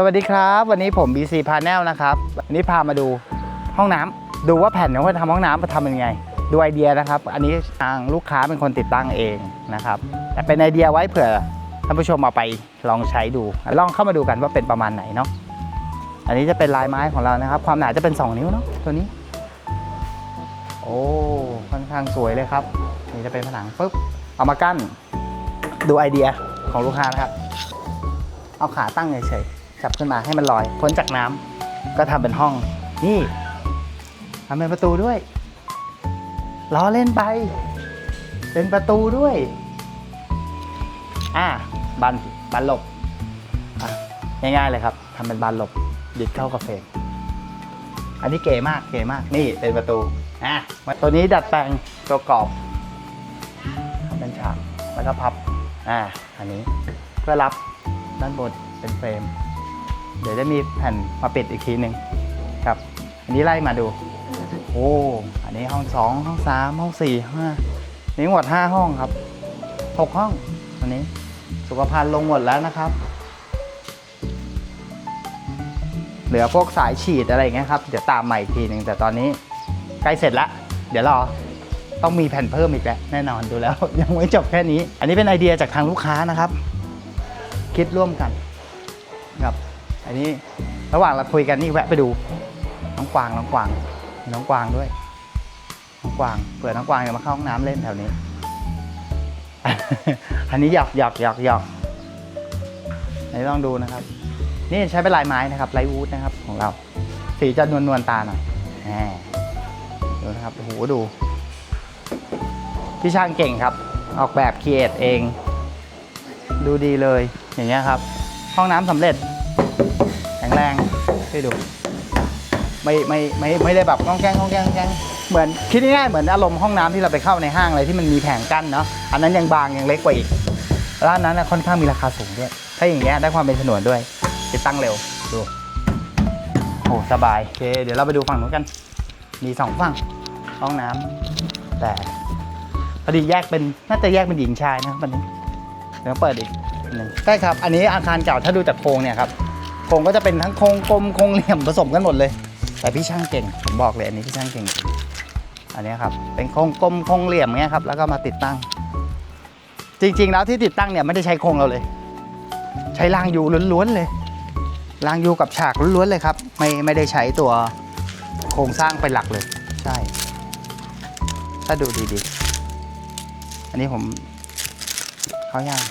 สวัสดีครับ วันนี้ผม BC Panel นะครับวันนี้พามาดูห้องน้ำดูว่าแผ่นของคนทำห้องน้ำมาทำเป็นไง ดูไอเดียนะครับ อันนี้ทางลูกค้าเป็นคนติดตั้งเองนะครับแต่เป็นไอเดียไว้เผื่อท่านผู้ชมเอาไปลองใช้ดูลองเข้ามาดูกันว่าเป็นประมาณไหนเนาะอันนี้จะเป็นลายไม้ของเรานะครับ ความหนาจะเป็น 2 นิ้วเนาะตัวนี้ โอ้ค่อนข้างสวยเลยครับ นี่จะเป็นผนังปุ๊บเอามากั้น ดูไอเดียของลูกค้านะครับ เอาขาตั้งเฉยๆ จับขึ้นมาให้มันลอยพ้นจากน้ำก็ทำเป็นห้อง นี่ทำเป็นประตูด้วยล้อเล่นไป เป็นประตูด้วย อ่าบันบันหลบง่ายๆเลยครับทำเป็นบานหลบดิดเข้ากับเฟรมอันนี้เก๋มากเก๋มากนี่เป็นประตูอะตัวนี้ดัดแปลงตัวกรอบเป็นฉากแล้วก็พับอ่าอันนี้เพื่อรับด้านบนเป็นเฟรม เดี๋ยวจะมีแผ่นมาปิดอีกทีหนึ่งครับ อันนี้ไล่มาดู โอ้ อันนี้ห้องสองห้องสามห้องสี่ห้านี่ทั้งหมดห้าห้องครับหกห้องอันนี้สุขภัณฑ์ลงหมดแล้วนะครับ เหลือพวกสายฉีดอะไรอย่างเงี้ยครับ เดี๋ยวตามใหม่อีกทีหนึ่งแต่ตอนนี้ใกล้เสร็จแล้วเดี๋ยวรอต้องมีแผ่นเพิ่มอีกแล้วแน่นอนดูแล้ว ยังไม่จบแค่นี้ อันนี้เป็นไอเดียจากทางลูกค้านะครับ คิดร่วมกันครับ อันนี้ระหว่างเราคุยกันนี่แวะไปดู น้องกวางน้องกวางมีน้องกวางด้วย น้องกวางเผื่อน้องกวางจะมาเข้าห้องน้ำเล่นแถวนี้ อันนี้หยอกหยอกหยอกหยอกอันนี้ลองดูนะครับ นี่ใช้เป็นลายไม้นะครับลายวูดนะครับ ของเรา สีจะนวลนวลตาหน่อยแหมดูนะครับโอ้โหดูพี่ช่างเก่งครับ ออกแบบคีเอทเอง ดูดีเลยอย่างเงี้ยครับ ห้องน้ำสำเร็จ รงให้ดู ไม่ไม่ไม่ไม่ได้แบบก้องแกงก้องแกงองแกงเหมือนคิดง่ายๆเหมือนอารมณ์ห้องน้ำที่เราไปเข้าในห้างอะไรที่มันมีแผงกั้นเนาะอันนั้นยังบางยังเล็กกว่าอีกร้านนั้นนะค่อนข้างมีราคาสูงด้วย ถ้าอย่างเงี้ยได้ความเป็นฉนนด้วย ติดตั้งเร็วดูโอ้สบายโอเค เดี๋ยวเราไปดูฝั่งนู้นกัน มีสองฝั่งห้องน้ำแต่พอดีแยกเป็นน่าจะแยกเป็นหญิงชายนะครับวันนี้เดี๋ยวเปิดอีกหนึ่งใช่ครับ อันนี้อาคารเก่าถ้าดูจากโครงเนี่ยครับ โครงก็จะเป็นทั้งโครงกลมโครงเหลี่ยมผสมกันหมดเลย แต่พี่ช่างเก่งผมบอกเลยอันนี้พี่ช่างเก่ง อันนี้ครับเป็นโครงกลมโครงเหลี่ยมเงี้ยครับแล้วก็มาติดตั้ง จริง ๆ แล้วที่ติดตั้งเนี่ยไม่ได้ใช้โครงเราเลย ใช้รางยูล้วนๆเลยรางยูกับฉากล้วนๆเลยครับ ไม่ไม่ได้ใช้ตัวโครงสร้างเป็นหลักเลย ใช่ ถ้าดูดีๆอันนี้ผมเขาย่าง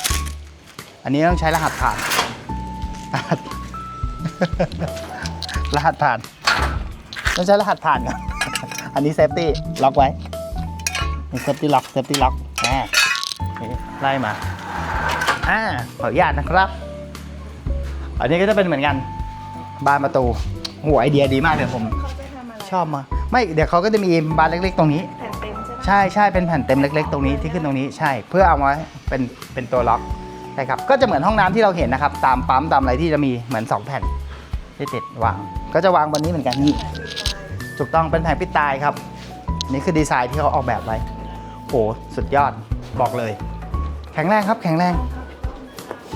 อันนี้ต้องใช้รหัสผ่านรหัส รหัสผ่านต้องใช้รหัสผ่านก่อน อันนี้เซฟตี้ล็อกไว้เซฟตี้ล็อกเซฟตี้ล็อกอ่าโอเคไล่มา อ่าขออนุญาตนะครับ อันนี้ก็จะเป็นเหมือนกัน บานประตูหัวไอเดียดีมากเลยผมเขาจะทำอะไรชอบมาไม่เดี๋ยวเขาก็จะมีบานเล็ก ๆ ตรงนี้แผ่นเต็มใช่ไหมใช่ใช่เป็นแผ่นเต็มเล็ก ๆ ตรงนี้ที่ขึ้นตรงนี้ใช่ เพื่อเอาไว้เป็นเป็นตัวล็อกใช่ครับก็จะเหมือนห้องน้ำที่เราเห็นนะครับ ตามปั๊มตามอะไรที่จะมีเหมือน 2 แผ่น ที่ติดวางก็จะวางบนนี้เหมือนกันนี่ถูกต้องเป็นแผ่นปิดตายครับ นี่คือดีไซน์ที่เขาออกแบบไว้โอ้สุดยอดบอกเลย แข็งแรงครับแข็งแรง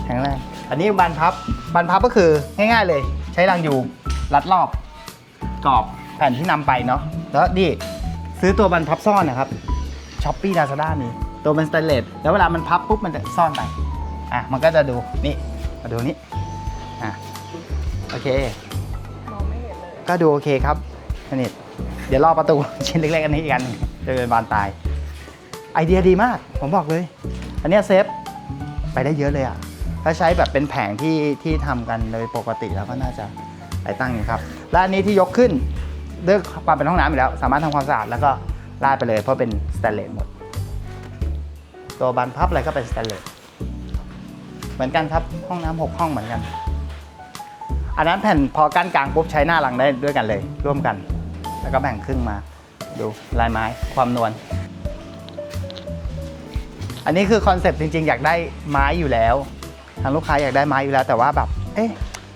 แข็งแรง อันนี้บานพับบานพับก็คือง่าย ๆ เลย ใช้รางยูรัดรอบกรอบแผ่นที่นำไปเนาะแล้วนี่ซื้อตัวบานพับซ่อนนะครับช้อปปี้ลาซาด้ามีตัวเป็นสเตนเลสแล้วเวลามันพับปุ๊บมันจะซ่อนไปอะมันก็จะดูนี่มาดูนี่อะ โอเค มองไม่เห็นเลยก็ดูโอเคครับสนิทเดี๋ยวรอประตู ชิ้นเล็กๆอันนี้อีกอันหนึ่งจะเป็นบานตาย ไอเดียดีมาก ผมบอกเลย อันเนี้ยเซฟไปได้เยอะเลยอะถ้าใช้แบบเป็นแผงที่ที่ทำกันโดยปกติแล้วก็น่าจะไปตั้งอยู่ครับ และอันนี้ที่ยกขึ้นด้วยความเป็นห้องน้ำอยู่แล้ว สามารถทำความสะอาดแล้วก็ลาดไปเลย เพราะเป็นสแตนเลสหมด ตัวบานพับอะไรก็เป็นสแตนเลสเหมือนกันครับห้องน้ำหกห้องเหมือนกัน อันนั้นแผ่นพอกั้นกลางปุ๊บใช้หน้าหลังได้ด้วยกันเลย ร่วมกัน แล้วก็แบ่งครึ่งมา ดูลายไม้ความนวลอันนี้คือคอนเซปต์จริง ๆ อยากได้ไม้อยู่แล้ว ทางลูกค้าอยากได้ไม้อยู่แล้ว แต่ว่าแบบ เอ๊ะ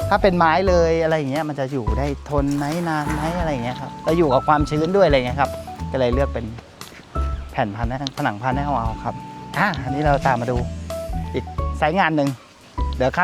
ถ้าเป็นไม้เลยอะไรอย่างเงี้ยมันจะอยู่ได้ทนไหมนานไหมอะไรอย่างเงี้ยครับแล้วอยู่กับความชื้นด้วยอะไรอย่างเงี้ยครับ ก็เลยเลือกเป็นแผ่นพันผนังพันให้เอาครับอะอันนี้เราตามมาดูอีกสายงานหนึ่งเดี๋ยวข้าม